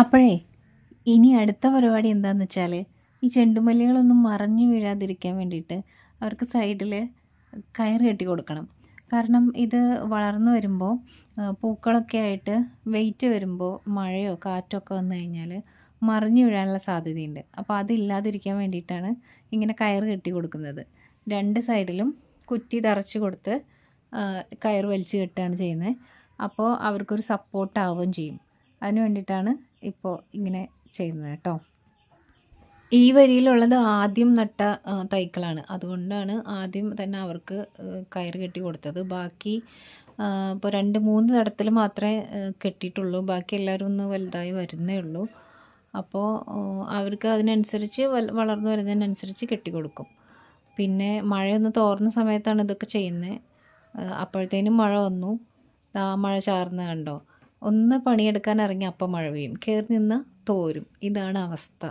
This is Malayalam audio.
അപ്പോഴേ ഇനി അടുത്ത പരിപാടി എന്താണെന്ന് വെച്ചാൽ ഈ ചെണ്ടുമല്ലികളൊന്നും മറിഞ്ഞു വീഴാതിരിക്കാൻ വേണ്ടിയിട്ട് അവർക്ക് സൈഡിൽ കയറ് കെട്ടി കൊടുക്കണം. കാരണം ഇത് വളർന്നു വരുമ്പോൾ പൂക്കളൊക്കെ ആയിട്ട് വെയിറ്റ് വരുമ്പോൾ മഴയോ കാറ്റോ ഒക്കെ വന്നു കഴിഞ്ഞാൽ മറിഞ്ഞു വീഴാനുള്ള സാധ്യതയുണ്ട്. അപ്പോൾ അതില്ലാതിരിക്കാൻ വേണ്ടിയിട്ടാണ് ഇങ്ങനെ കയറ് കെട്ടി കൊടുക്കുന്നത്. രണ്ട് സൈഡിലും കുറ്റി തറച്ച് കൊടുത്ത് കയർ വലിച്ച് കെട്ടുകയാണ് ചെയ്യുന്നത്. അപ്പോൾ അവർക്കൊരു സപ്പോർട്ട് ആവുകയും ചെയ്യും. അതിന് വേണ്ടിയിട്ടാണ് ഇപ്പോൾ ഇങ്ങനെ ചെയ്യുന്നത് കേട്ടോ. ഈ വരിയിലുള്ളത് ആദ്യം നട്ട തൈക്കളാണ്. അതുകൊണ്ടാണ് ആദ്യം തന്നെ അവർക്ക് കയർ കെട്ടി കൊടുത്തത്. ബാക്കി ഇപ്പോൾ രണ്ട് മൂന്ന് തടത്തിൽ മാത്രമേ കെട്ടിയിട്ടുള്ളൂ. ബാക്കി എല്ലാവരും ഒന്ന് വലുതായി വരുന്നേ ഉള്ളൂ. അപ്പോൾ അവർക്ക് അതിനനുസരിച്ച് വളർന്നു വരുന്നതിനനുസരിച്ച് കെട്ടി കൊടുക്കും. പിന്നെ മഴയൊന്ന് തോർന്ന സമയത്താണ് ഇതൊക്കെ ചെയ്യുന്നത്. അപ്പോഴത്തേനും മഴ വന്നു. ആ മഴ ചാർന്ന് കണ്ടോ? ഒന്ന് പണിയെടുക്കാൻ ഇറങ്ങി അപ്പം മഴ പെയ്യും. കയറി നിന്ന് തോരും. ഇതാണ് അവസ്ഥ.